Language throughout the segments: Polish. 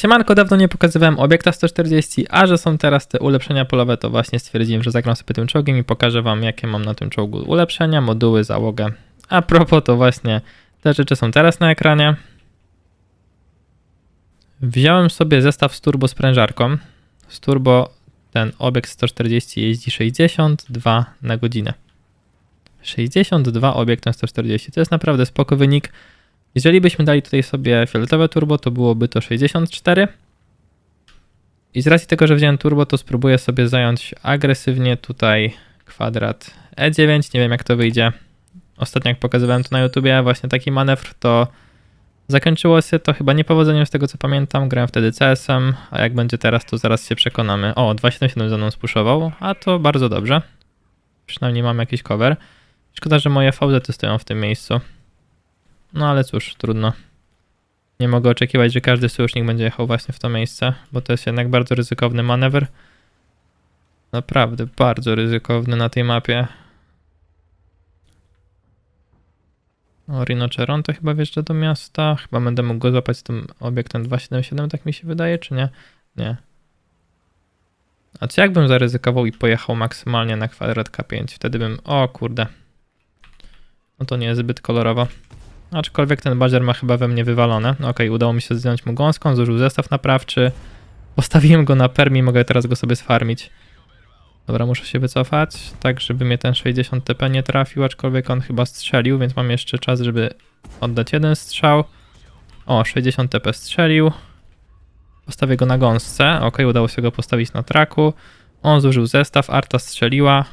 Siemanko, dawno nie pokazywałem obiekta 140, a że są teraz te ulepszenia polowe, to właśnie stwierdziłem, że zagram sobie tym czołgiem i pokażę wam, jakie mam na tym czołgu ulepszenia, moduły, załogę. A propos, to właśnie te rzeczy są teraz na ekranie. Wziąłem sobie zestaw z turbo sprężarką. Z turbo ten obiekt 140 jeździ 62 na godzinę. 62 obiektem 140, to jest naprawdę spoko wynik. Jeżeli byśmy dali tutaj sobie fioletowe turbo, to byłoby to 64. I z racji tego, że wziąłem turbo, to spróbuję sobie zająć agresywnie tutaj kwadrat E9. Nie wiem jak to wyjdzie. Ostatnio jak pokazywałem to na YouTubie, właśnie taki manewr, to zakończyło się to chyba niepowodzeniem z tego co pamiętam. Grałem wtedy CS-em, a jak będzie teraz, to zaraz się przekonamy. O, 277 za mną spuszował, a to bardzo dobrze. Przynajmniej mam jakiś cover. Szkoda, że moje VZ stoją w tym miejscu. No ale cóż, trudno. Nie mogę oczekiwać, że każdy sojusznik będzie jechał właśnie w to miejsce, bo to jest jednak bardzo ryzykowny manewr. Naprawdę bardzo ryzykowny na tej mapie. O, to chyba wjeżdża do miasta. Chyba będę mógł go złapać z tym obiektem 277, tak mi się wydaje, czy nie? Nie. A co jakbym zaryzykował i pojechał maksymalnie na kwadrat K5? Wtedy bym... O kurde. No to nie jest zbyt kolorowo. Aczkolwiek ten bazier ma chyba we mnie wywalone. Okej, udało mi się zdjąć mu gąską, zużył zestaw naprawczy. Postawiłem go na permi, mogę teraz go sobie sfarmić. Dobra, muszę się wycofać, tak żeby mnie ten 60 TP nie trafił, aczkolwiek on chyba strzelił, więc mam jeszcze czas, żeby oddać jeden strzał. O, 60 TP strzelił. Postawię go na gąsce. Ok, udało się go postawić na traku. On zużył zestaw, Arta strzeliła.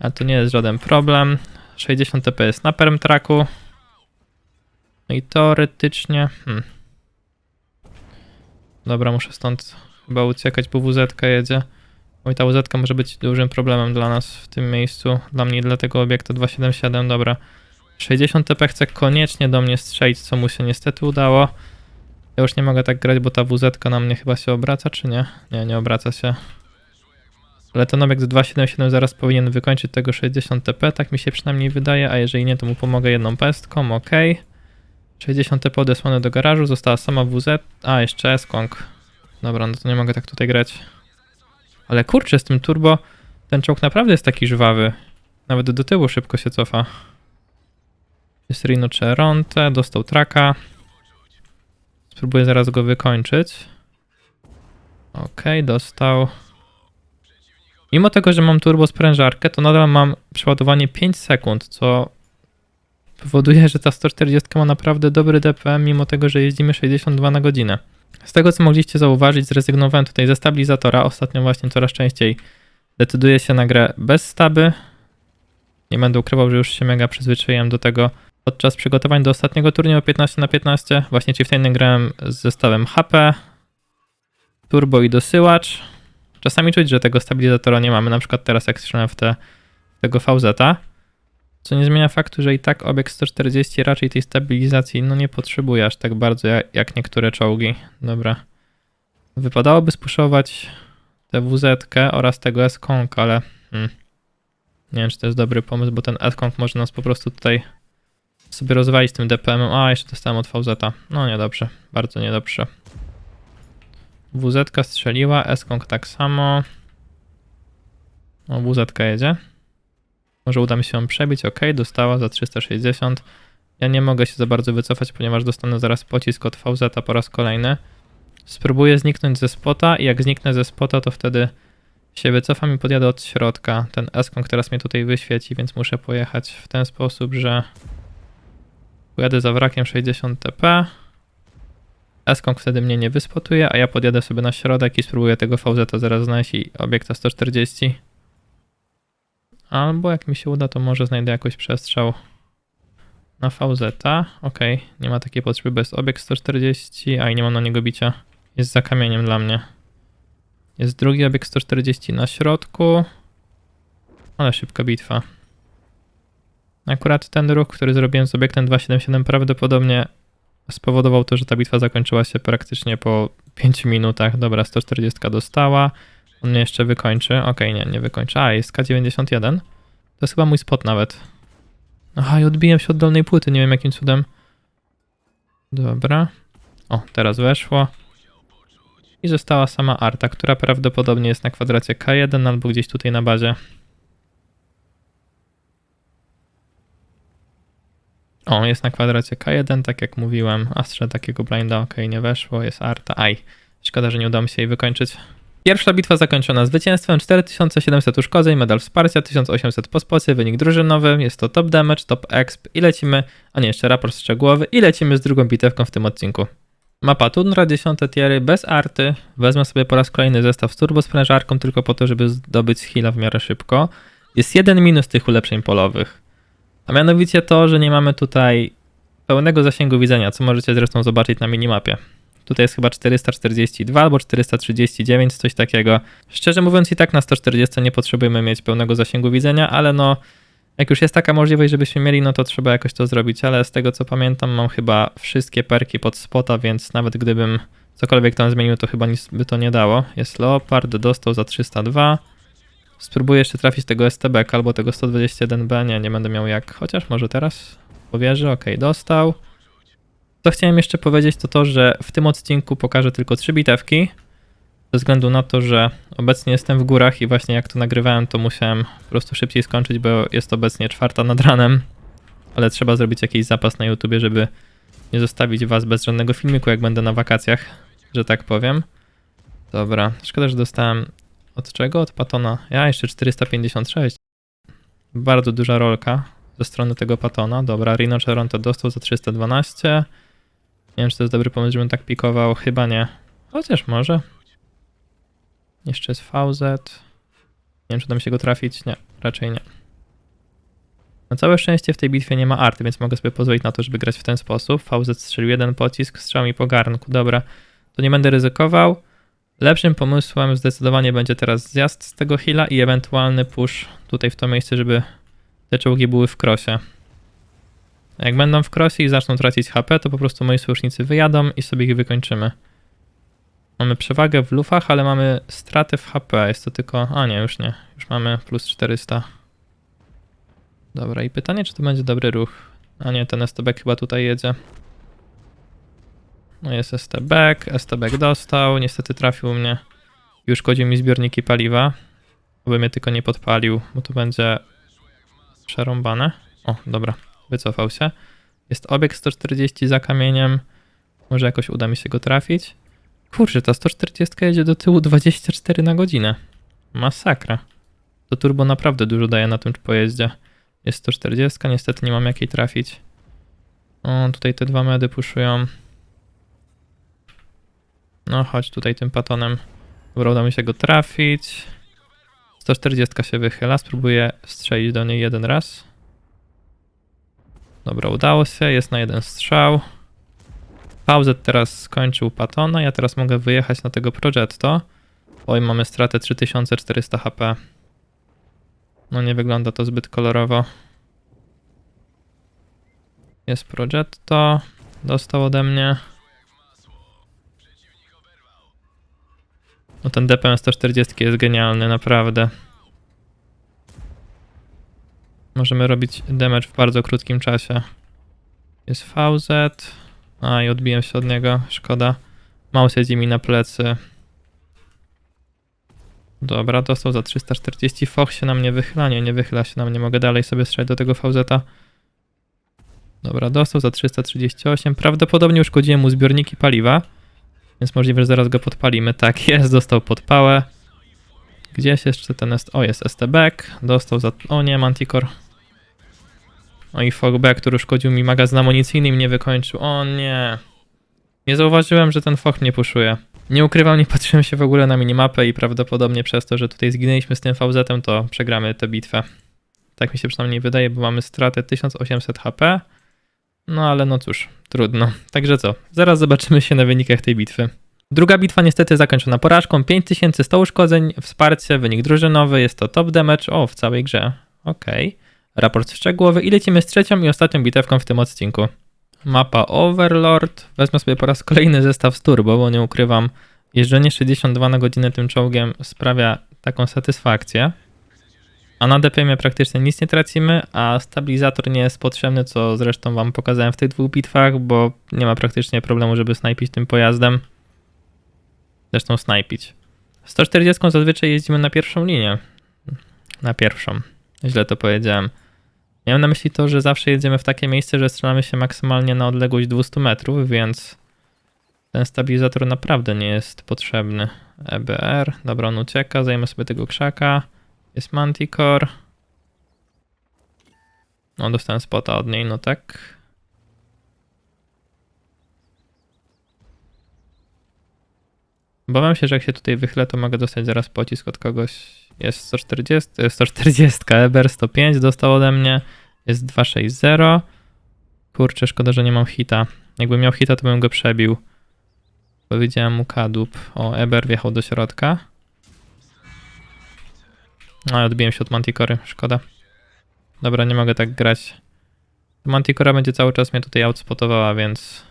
A to nie jest żaden problem. 60 TP jest na perm traku. No i teoretycznie. Hmm. Dobra, muszę stąd chyba uciekać, bo WZ jedzie. Oj, ta WZ może być dużym problemem dla nas w tym miejscu. Dla mnie i dla tego obiektu 277. Dobra. 60 TP chce koniecznie do mnie strzelić, co mu się niestety udało. Ja już nie mogę tak grać, bo ta WZ na mnie chyba się obraca, czy nie? Nie, nie obraca się. Ale ten obiekt z 277 zaraz powinien wykończyć tego 60 TP, tak mi się przynajmniej wydaje, a jeżeli nie, to mu pomogę jedną pestką, ok. 60 TP odesłane do garażu, została sama WZ, a jeszcze S-Kong. Dobra, no to nie mogę tak tutaj grać. Ale kurczę, z tym turbo ten czołg naprawdę jest taki żwawy. Nawet do tyłu szybko się cofa. Jest Rhinoceronte, dostał traka. Spróbuję zaraz go wykończyć. Okej, dostał. Mimo tego, że mam turbo sprężarkę, to nadal mam przeładowanie 5 sekund, co powoduje, że ta 140 ma naprawdę dobry DPM, mimo tego, że jeździmy 62 na godzinę. Z tego, co mogliście zauważyć, zrezygnowałem tutaj ze stabilizatora. Ostatnio właśnie coraz częściej decyduję się na grę bez staby. Nie będę ukrywał, że już się mega przyzwyczaiłem do tego podczas przygotowań do ostatniego turnieju 15 na 15. Właśnie Chieftainem grałem z zestawem HP, turbo i dosyłacz. Czasami czuć, że tego stabilizatora nie mamy, na przykład teraz jak strzelam w te, tego VZ-a. Co nie zmienia faktu, że i tak obiekt 140 raczej tej stabilizacji no nie potrzebuje aż tak bardzo jak, niektóre czołgi. Dobra. Wypadałoby spuszować tę WZ oraz tego S-Kong, ale hmm, nie wiem czy to jest dobry pomysł, bo ten S-Kong może nas po prostu tutaj sobie rozwalić tym DPM-em. A, jeszcze dostałem od VZ-a. No niedobrze, bardzo niedobrze. WZ strzeliła, S-Kong tak samo. O, WZ jedzie. Może uda mi się ją przebić. Ok, dostała za 360. Ja nie mogę się za bardzo wycofać, ponieważ dostanę zaraz pocisk od VZ po raz kolejny. Spróbuję zniknąć ze spota i jak zniknę ze spota, to wtedy się wycofam i podjadę od środka. Ten Eskong teraz mnie tutaj wyświeci, więc muszę pojechać w ten sposób, że pojadę za wrakiem 60 TP. Eskong wtedy mnie nie wyspotuje, a ja podjadę sobie na środek i spróbuję tego VZ zaraz znaleźć i obiekta 140. Albo jak mi się uda, to może znajdę jakoś przestrzał na VZ. Ok, nie ma takiej potrzeby, bez obiekt 140, a i nie mam na niego bicia. Jest za kamieniem dla mnie. Jest drugi obiekt 140 na środku. Ale szybka bitwa. Akurat ten ruch, który zrobiłem z obiektem 277 prawdopodobnie spowodował to, że ta bitwa zakończyła się praktycznie po 5 minutach. Dobra, 140 dostała. On jeszcze wykończy. Okej, nie, nie wykończy. A, jest K91. To jest chyba mój spot nawet. Aha, i odbiłem się od dolnej płyty, nie wiem jakim cudem. Dobra. O, teraz weszło. I została sama Arta, która prawdopodobnie jest na kwadracie K1 albo gdzieś tutaj na bazie. O, jest na kwadracie K1, tak jak mówiłem. Astrze takiego blinda, ok, nie weszło, jest Arta. Aj, szkoda, że nie udało mi się jej wykończyć. Pierwsza bitwa zakończona zwycięstwem, 4700 uszkodzeń, medal wsparcia, 1800 po spocie, wynik drużynowy, jest to top damage, top exp i lecimy, a nie, jeszcze raport szczegółowy i lecimy z drugą bitewką w tym odcinku. Mapa Tundra, 10 tiery, bez arty, wezmę sobie po raz kolejny zestaw z turbo sprężarką tylko po to, żeby zdobyć heal'a w miarę szybko. Jest jeden minus tych ulepszeń polowych, a mianowicie to, że nie mamy tutaj pełnego zasięgu widzenia, co możecie zresztą zobaczyć na minimapie. Tutaj jest chyba 442 albo 439, coś takiego. Szczerze mówiąc, i tak na 140 nie potrzebujemy mieć pełnego zasięgu widzenia, ale no, jak już jest taka możliwość, żebyśmy mieli, no to trzeba jakoś to zrobić. Ale z tego co pamiętam, mam chyba wszystkie perki pod spota, więc nawet gdybym cokolwiek tam zmienił, to chyba nic by to nie dało. Jest Leopard, dostał za 302. Spróbuję jeszcze trafić tego STB albo tego 121B. Nie, nie będę miał jak, chociaż może teraz powierzy. Ok, dostał. Co chciałem jeszcze powiedzieć, to to, że w tym odcinku pokażę tylko trzy bitewki. Ze względu na to, że obecnie jestem w górach i właśnie jak to nagrywałem, to musiałem po prostu szybciej skończyć, bo jest obecnie czwarta nad ranem. Ale trzeba zrobić jakiś zapas na YouTubie, żeby nie zostawić was bez żadnego filmiku, jak będę na wakacjach, że tak powiem. Dobra, szkoda, że dostałem od czego? Od Patona. Ja jeszcze 456. Bardzo duża rolka ze strony tego Patona. Dobra, Rino to dostał za 312. Nie wiem, czy to jest dobry pomysł, żebym tak pikował. Chyba nie. Chociaż może. Jeszcze jest VZ. Nie wiem, czy uda mi się go trafić. Nie, raczej nie. Na całe szczęście w tej bitwie nie ma arty, więc mogę sobie pozwolić na to, żeby grać w ten sposób. VZ strzelił jeden pocisk, strzał mi po garnku. Dobra, to nie będę ryzykował. Lepszym pomysłem zdecydowanie będzie teraz zjazd z tego hila i ewentualny push tutaj w to miejsce, żeby te czołgi były w krosie. Jak będą w krosie i zaczną tracić HP, to po prostu moi sojusznicy wyjadą i sobie ich wykończymy. Mamy przewagę w lufach, ale mamy straty w HP. Jest to tylko... A nie, już nie. Już mamy plus 400. Dobra, i pytanie, czy to będzie dobry ruch. A nie, ten STB chyba tutaj jedzie. No jest STB, STB dostał, niestety trafił mnie. Już szkodził mi zbiorniki paliwa. Aby mnie tylko nie podpalił, bo to będzie przerąbane. O, dobra, wycofał się. Jest obieg 140 za kamieniem. Może jakoś uda mi się go trafić. Kurczę, ta 140 jedzie do tyłu 24 na godzinę. Masakra. To turbo naprawdę dużo daje na tym pojeździe. Jest 140, niestety nie mam jakiej trafić. O, tutaj te dwa medy puszują. No, chodź tutaj tym patonem. Dobra, uda mi się go trafić. 140 się wychyla, spróbuję strzelić do niej jeden raz. Dobra, udało się, jest na jeden strzał. VZ teraz skończył Patona, ja teraz mogę wyjechać na tego Progetto. Oj, mamy stratę 3400 HP. No nie wygląda to zbyt kolorowo. Jest Progetto, dostał ode mnie. No ten DPM 140 jest genialny, naprawdę. Możemy robić damage w bardzo krótkim czasie. Jest VZ. A i odbiłem się od niego, szkoda. Maus siedzi mi na plecy. Dobra, dostał za 340. Foch się na mnie wychyla. Nie, nie wychyla się na mnie. Mogę dalej sobie strzelać do tego VZ-a. Dobra, dostał za 338. Prawdopodobnie uszkodziłem mu zbiorniki paliwa. Więc możliwe, że zaraz go podpalimy. Tak jest, dostał podpałę. Gdzieś jeszcze ten jest. O, jest STB. Dostał za. O nie, Manticore. O i Fogback, który szkodził mi magazyn amunicyjny i mnie wykończył. O nie. Nie zauważyłem, że ten Fog mnie puszuje. Nie ukrywam, nie patrzyłem się w ogóle na minimapę i prawdopodobnie przez to, że tutaj zginęliśmy z tym VZ-em, to przegramy tę bitwę. Tak mi się przynajmniej wydaje, bo mamy stratę 1800 HP. No ale no cóż, trudno. Także co, zaraz zobaczymy się na wynikach tej bitwy. Druga bitwa niestety zakończona porażką, 5100 uszkodzeń, wsparcie, wynik drużynowy, jest to top damage, o w całej grze, okej. Okay. Raport szczegółowy i lecimy z trzecią i ostatnią bitewką w tym odcinku. Mapa Overlord, wezmę sobie po raz kolejny zestaw z turbo, bo nie ukrywam, jeżdżenie 62 na godzinę tym czołgiem sprawia taką satysfakcję. A na DPM praktycznie nic nie tracimy, a stabilizator nie jest potrzebny, co zresztą wam pokazałem w tych dwóch bitwach, bo nie ma praktycznie problemu, żeby snajpić tym pojazdem. zresztą snajpić. 140 zazwyczaj jeździmy na pierwszą linię. Na pierwszą. Źle to powiedziałem. Miałem na myśli to, że zawsze jedziemy w takie miejsce, że strzelamy się maksymalnie na odległość 200 metrów, więc ten stabilizator naprawdę nie jest potrzebny. EBR, dobra, on ucieka, zajmę sobie tego krzaka. Jest Manticore. No, dostałem spota od niej, no tak. Obawiam się, że jak się tutaj wychylę, to mogę dostać zaraz pocisk od kogoś. Jest 140, e, 140, EBR 105 dostał ode mnie. Jest 260. Kurczę, szkoda, że nie mam hita. Jakbym miał hita, to bym go przebił. Powiedziałem mu kadłub. O, Eber wjechał do środka. No, odbiłem się od Manticory, szkoda. Dobra, nie mogę tak grać. Manticora będzie cały czas mnie tutaj outspotowała, więc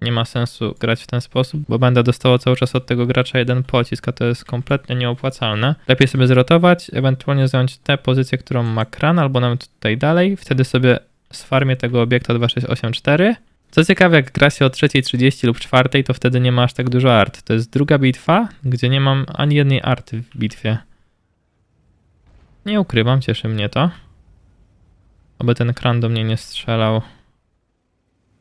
nie ma sensu grać w ten sposób, bo będę dostało cały czas od tego gracza jeden pocisk, a to jest kompletnie nieopłacalne. Lepiej sobie zrotować, ewentualnie zająć tę pozycję, którą ma kran, albo nawet tutaj dalej. Wtedy sobie sfarmię tego obiekta 2684. Co ciekawe, jak gra się o 3.30 lub 4, to wtedy nie ma aż tak dużo art. To jest druga bitwa, gdzie nie mam ani jednej arty w bitwie. Nie ukrywam, cieszy mnie to. Oby ten kran do mnie nie strzelał.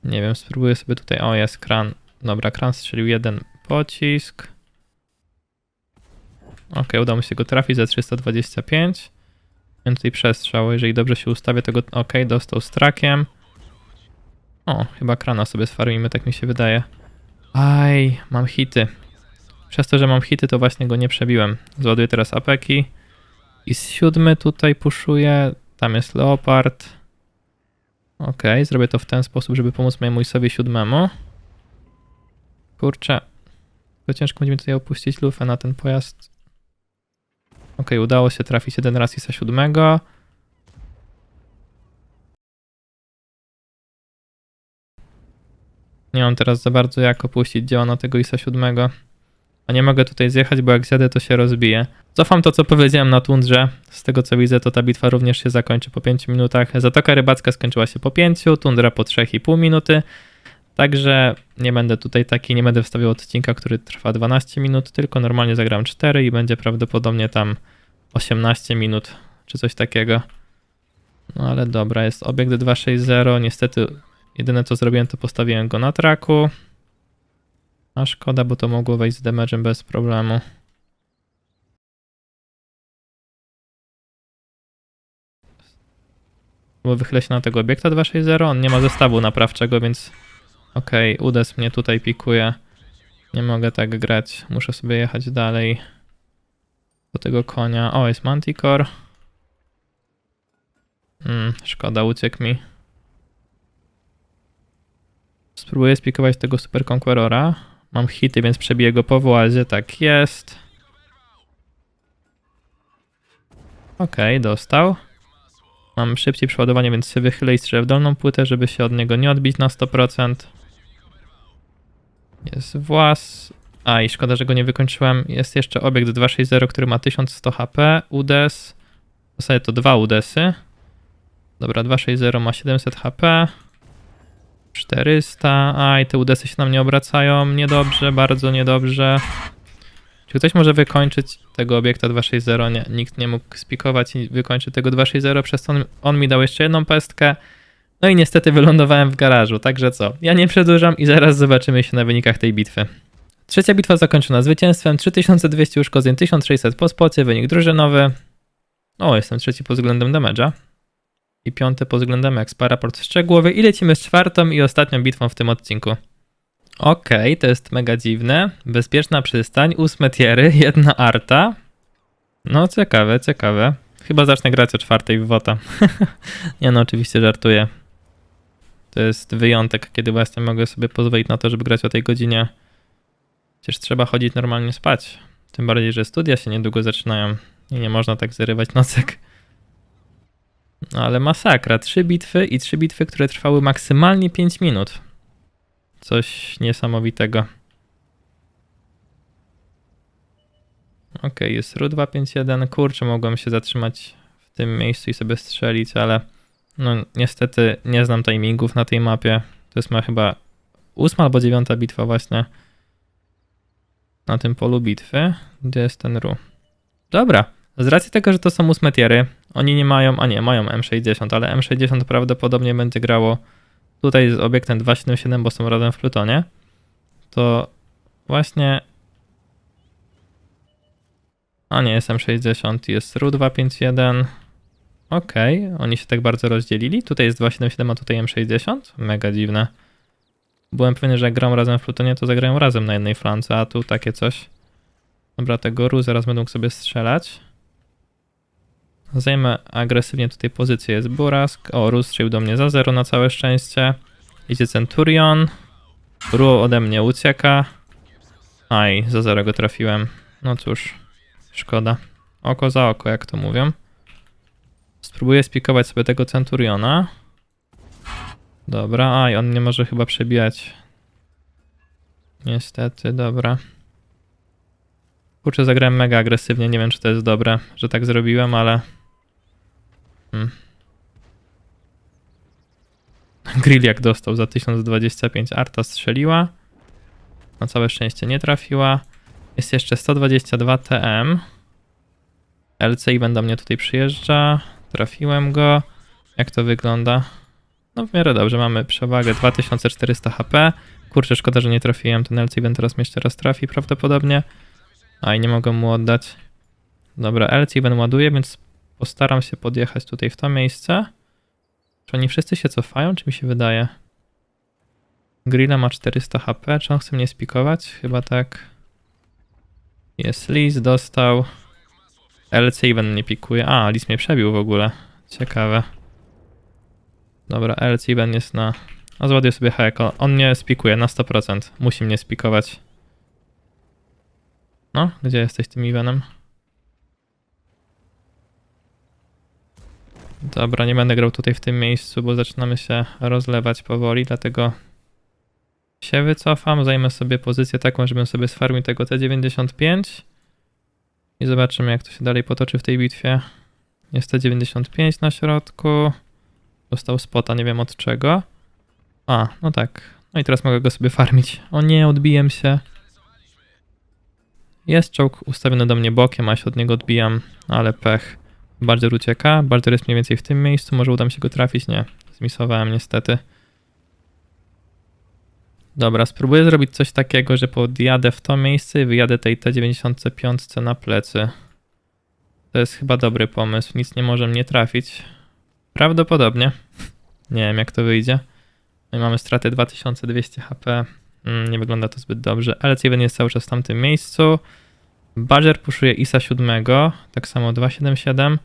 Nie wiem, spróbuję sobie tutaj. O, jest kran. Dobra, kran strzelił jeden pocisk. Ok, udało mi się go trafić za 325. Mam tutaj przestrzał. Jeżeli dobrze się ustawię, to go. Ok, dostał z trakiem. O, chyba krana sobie sfarmimy, tak mi się wydaje. Aj, mam hity. Przez to, że mam hity, to właśnie go nie przebiłem. Zładuję teraz apeki. I z siódmy tutaj puszuję. Tam jest leopard. Ok, zrobię to w ten sposób, żeby pomóc mojemu sobie siódmemu. Kurczę. To ciężko będzie mi tutaj opuścić lufę na ten pojazd. Ok, udało się trafić jeden raz ISA siódmego. Nie mam teraz za bardzo jak opuścić dzieło na tego ISA siódmego. A nie mogę tutaj zjechać, bo jak zjadę, to się rozbije. Cofam to, co powiedziałem na tundrze. Z tego, co widzę, to ta bitwa również się zakończy po 5 minutach. Zatoka rybacka skończyła się po 5, tundra po 3,5 minuty. Także nie będę tutaj taki, nie będę wstawiał odcinka, który trwa 12 minut, tylko normalnie zagram 4 i będzie prawdopodobnie tam 18 minut, czy coś takiego. No ale dobra, jest obiekt 260. Niestety, jedyne co zrobiłem, to postawiłem go na traku. A szkoda, bo to mogło wejść z damage'em bez problemu. Bo wychylę się na tego obiekta 260, on nie ma zestawu naprawczego, więc okej, okay, Udes mnie tutaj pikuje. Nie mogę tak grać, muszę sobie jechać dalej do tego konia. O, jest Manticore. Hmm, szkoda, uciekł mi. Spróbuję spikować tego Super Conquerora. Mam hity, więc przebiję go po włazie. Tak jest. Okej, okay, dostał. Mam szybciej przeładowanie, więc się wychylę i strzelę w dolną płytę, żeby się od niego nie odbić na 100%. Jest włas. A i szkoda, że go nie wykończyłem. Jest jeszcze obiekt 260, który ma 1100 HP. UDES. W zasadzie to dwa UDESy. Dobra, 260 ma 700 HP. 400. Aj, te UDESy się na mnie obracają. Niedobrze, bardzo niedobrze. Czy ktoś może wykończyć tego obiekta 260? Nie, nikt nie mógł spikować i wykończyć tego 260, przez to on, on mi dał jeszcze jedną pestkę. No i niestety wylądowałem w garażu, także co? Ja nie przedłużam i zaraz zobaczymy się na wynikach tej bitwy. Trzecia bitwa zakończona zwycięstwem, 3200 uszkodzeń, 1600 po spocie, wynik drużynowy. O, jestem trzeci pod względem damage'a. I piąty pod względem expa, raport szczegółowy i lecimy z czwartą i ostatnią bitwą w tym odcinku. Okej, okay, to jest mega dziwne. Bezpieczna przystań, ósme tiery, jedna arta. No ciekawe, ciekawe. Chyba zacznę grać o czwartej w WOTA. nie no, oczywiście żartuję. To jest wyjątek, kiedy właśnie mogę sobie pozwolić na to, żeby grać o tej godzinie. Przecież trzeba chodzić normalnie spać. Tym bardziej, że studia się niedługo zaczynają i nie można tak zarywać nocek. No ale masakra. Trzy bitwy i trzy bitwy, które trwały maksymalnie 5 minut. Coś niesamowitego. Ok, jest RU 251. Kurczę, mogłem się zatrzymać w tym miejscu i sobie strzelić, ale no niestety nie znam timingów na tej mapie. To jest ma chyba ósma albo dziewiąta bitwa właśnie. na tym polu bitwy. Gdzie jest ten Ru? Dobra. Z racji tego, że to są musmetiery, oni nie mają, a nie, mają M60, ale M60 prawdopodobnie będzie grało tutaj z obiektem 277, bo są razem w Plutonie. To właśnie... A nie, jest M60, jest Ru 251. Okej, oni się tak bardzo rozdzielili. Tutaj jest 277, a tutaj M60. Mega dziwne. Byłem pewien, że jak gram razem w Plutonie, to zagrają razem na jednej flance, a tu takie coś. Dobra, tego Ru zaraz mógł sobie strzelać. Zajmę agresywnie tutaj pozycję. Jest Burask. O, Ru strzelił do mnie za zero na całe szczęście. Idzie Centurion. Ru ode mnie ucieka. Aj, za zero go trafiłem. No cóż, szkoda. Oko za oko, jak to mówią. Spróbuję spikować sobie tego Centuriona. Dobra, aj, on nie może chyba przebijać. Niestety, dobra. Kurczę, zagrałem mega agresywnie, nie wiem czy to jest dobre, że tak zrobiłem, ale... Hmm. Grill jak dostał za 1025, Arta strzeliła. Na całe szczęście nie trafiła. Jest jeszcze 122 TM. LCI będą mnie tutaj przyjeżdża. Trafiłem go. Jak to wygląda? No w miarę dobrze, mamy przewagę 2400 HP. Kurczę, szkoda, że nie trafiłem. Ten LC Ben teraz mnie jeszcze raz trafi prawdopodobnie. A i nie mogę mu oddać. Dobra, LC Ben ładuje, więc postaram się podjechać tutaj w to miejsce. Czy oni wszyscy się cofają, czy mi się wydaje? Grilla ma 400 HP, czy on chce mnie spikować? Chyba tak. Jest Liz, dostał. LC Ben nie pikuje. A, Liz mnie przebił w ogóle. Ciekawe. Dobra, LC Ben jest na... A zładuję sobie heko. On mnie spikuje na 100%. Musi mnie spikować. No, gdzie jesteś tym Iwanem? Dobra, nie będę grał tutaj w tym miejscu, bo zaczynamy się rozlewać powoli, dlatego się wycofam, zajmę sobie pozycję taką, żebym sobie sfarmił tego T95 i zobaczymy jak to się dalej potoczy w tej bitwie. Jest T95 na środku. Dostał spota, nie wiem od czego. A, no tak. No i teraz mogę go sobie farmić. O nie, odbijem się. Jest czołg ustawiony do mnie bokiem, a się od niego odbijam, ale pech. Bardziej ucieka, Bardziej jest mniej więcej w tym miejscu, może uda mi się go trafić? Nie, zmisowałem niestety. Dobra, spróbuję zrobić coś takiego, że podjadę w to miejsce i wyjadę tej T95 na plecy. To jest chyba dobry pomysł, nic nie może mnie trafić. Prawdopodobnie. Nie wiem jak to wyjdzie. No i mamy stratę 2200 HP. Mm, nie wygląda to zbyt dobrze. Ale Steven jest cały czas w tamtym miejscu. Badger puszuje ISA 7, tak samo 277.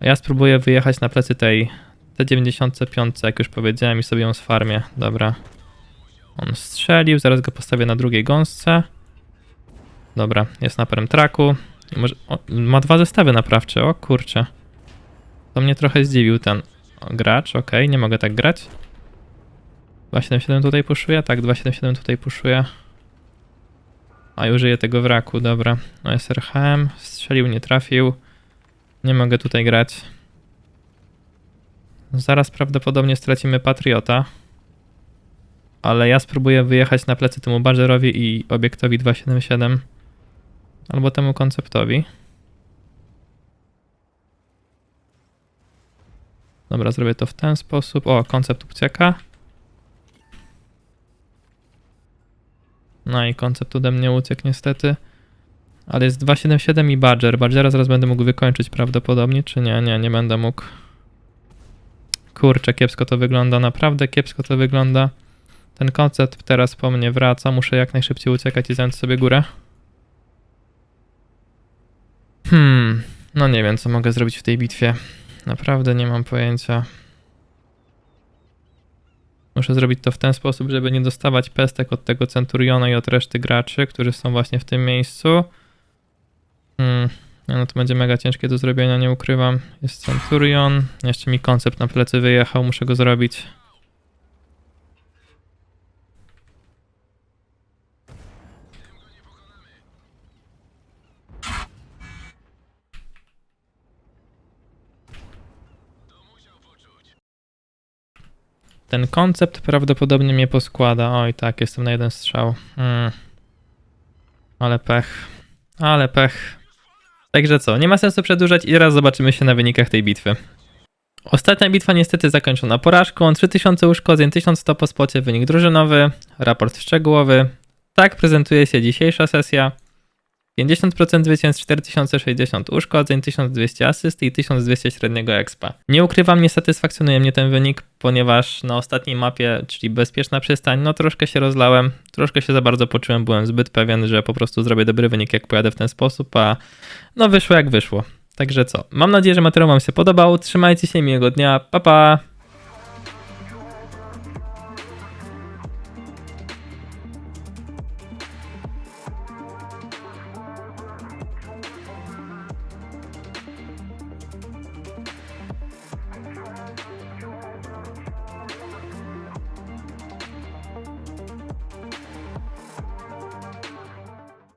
A ja spróbuję wyjechać na plecy tej T95, jak już powiedziałem, i sobie ją sfarmię. Dobra. On strzelił, zaraz go postawię na drugiej gąsce. Dobra, jest na perm traku. Może, o, ma dwa zestawy naprawcze, o kurczę. To mnie trochę zdziwił ten gracz, okej, nie mogę tak grać. 277 tutaj puszuje, tak, 277 tutaj puszuje. A i użyję tego wraku, dobra. No jest RHM, strzelił, nie trafił. Nie mogę tutaj grać. Zaraz prawdopodobnie stracimy Patriota. Ale ja spróbuję wyjechać na plecy temu Badgerowi i obiektowi 277. Albo temu konceptowi. Dobra, zrobię to w ten sposób. O, koncept ucieka. No i koncept ode mnie uciekł niestety. Ale jest 277 i Badger. Badgera zaraz będę mógł wykończyć prawdopodobnie, czy nie? Nie, nie będę mógł. Kurczę, kiepsko to wygląda, naprawdę kiepsko to wygląda. Ten koncept teraz po mnie wraca, muszę jak najszybciej uciekać i zająć sobie górę. Hmm, no nie wiem co mogę zrobić w tej bitwie. Naprawdę nie mam pojęcia. Muszę zrobić to w ten sposób, żeby nie dostawać pestek od tego Centuriona i od reszty graczy, którzy są właśnie w tym miejscu. Hmm. nie, No to będzie mega ciężkie do zrobienia, nie ukrywam. Jest Centurion. Jeszcze mi koncept na plecy wyjechał, muszę go zrobić. Ten koncept prawdopodobnie mnie poskłada. Oj, tak, jestem na jeden strzał. Hmm. Ale pech. Ale pech. Także co, nie ma sensu przedłużać i teraz zobaczymy się na wynikach tej bitwy. Ostatnia bitwa niestety zakończona porażką. 3000 uszkodzeń, 1100 po spocie, wynik drużynowy, raport szczegółowy. Tak prezentuje się dzisiejsza sesja. 50% zwycięstw, 4060 uszkodzeń, 1200 asyst i 1200 średniego expa. Nie ukrywam, nie satysfakcjonuje mnie ten wynik, ponieważ na ostatniej mapie, czyli bezpieczna przystań, no troszkę się rozlałem, troszkę się za bardzo poczułem, byłem zbyt pewien, że po prostu zrobię dobry wynik, jak pojadę w ten sposób, a no wyszło jak wyszło. Także co, mam nadzieję, że materiał wam się podobał, trzymajcie się, miłego dnia, pa pa!